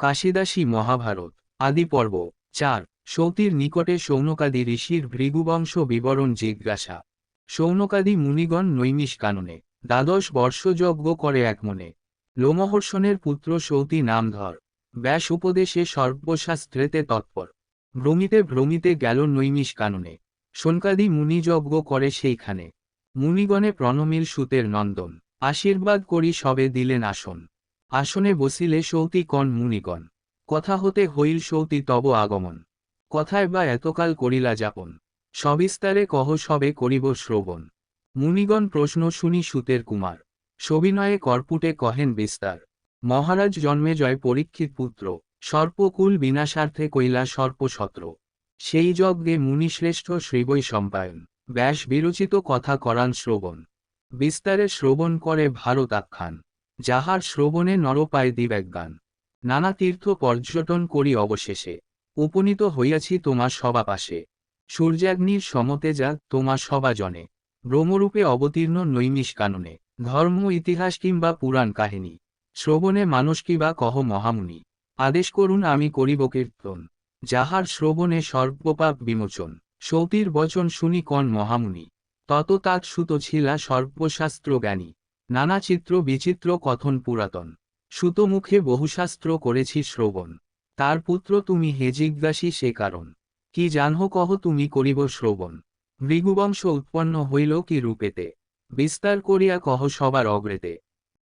কাশিদাসী মহাভারত, আদি পর্ব, চার, সৌতির নিকটে সৌনকাদি ঋষির ভৃগুবংশ বিবরণ জিজ্ঞাসা। সৌনকাদি মুনিগণ নৈমিষ কাননে দ্বাদশ বর্ষযজ্ঞ করে এক মনে। লোমহর্ষণের পুত্র সৌতি নামধর, ব্যাস উপদেশে সর্বশাস্ত্রেতে তৎপর। ভ্রমিতে ভ্রমিতে গেল নৈমিষ কাননে শোনকাদি মুনিযজ্ঞ করে সেইখানে। মুনিগণে প্রণমিল সুতের নন্দন, আশীর্বাদ করি সবে দিলেন আসন। আসনে বসিলে সৌতি কন মুনিগণ। কথা হতে হইল সৌতি তব আগমন। কথায় বা এতকাল করিলা যাপন। সবিস্তারে কহ সবে করিব শ্রবণ। মুনিগণ প্রশ্ন শুনি সুতের কুমার। সবিনয়ে কর্পুটে কহেন বিস্তার। মহারাজ জন্মে জয় পরীক্ষিত পুত্র। সর্পকুল বিনাশার্থে কৈলা সর্পছত্র সেই যজ্ঞে মুনিশ্রেষ্ঠ শ্রীবৈ সম্পায়ন। ব্যাস বিরচিত কথা করান শ্রবণ। বিস্তারে শ্রবণ করে ভারত আখ্যান যাহার শ্রবণে নরপায় দিব্যাজ্ঞান নানা তীর্থ পর্যটন করি অবশেষে। উপনীত হইয়াছি তোমার সবা পাশে সূর্যাগ্নির সমতে যা তোমা সবা জনে ব্রহ্মরূপে অবতীর্ণ নৈমিষ কাননে ধর্ম, ইতিহাস কিংবা পুরাণ কাহিনী। শ্রবণে মানুষ কিবা কহ মহামুনি। আদেশ করুন আমি করিব কীর্তন। যাহার শ্রবণে সর্বপাপ বিমোচন। সৌতির বচন শুনি কন মহামুনি। তত তাৎ সুত ছিলা সর্বশাস্ত্র জ্ঞানী নানা চিত্র বিচিত্র কথন পুরাতন। সুতমুখে বহুশাস্ত্র করেছি শ্রবণ। তার পুত্র তুমি হে জিজ্ঞাসী সে কারণ। কি জানহ কহ তুমি করিব শ্রবণ। ভৃগুবংশ উৎপন্ন হইল কি রূপেতে। বিস্তার করিয়া কহ সবার অগ্রেতে।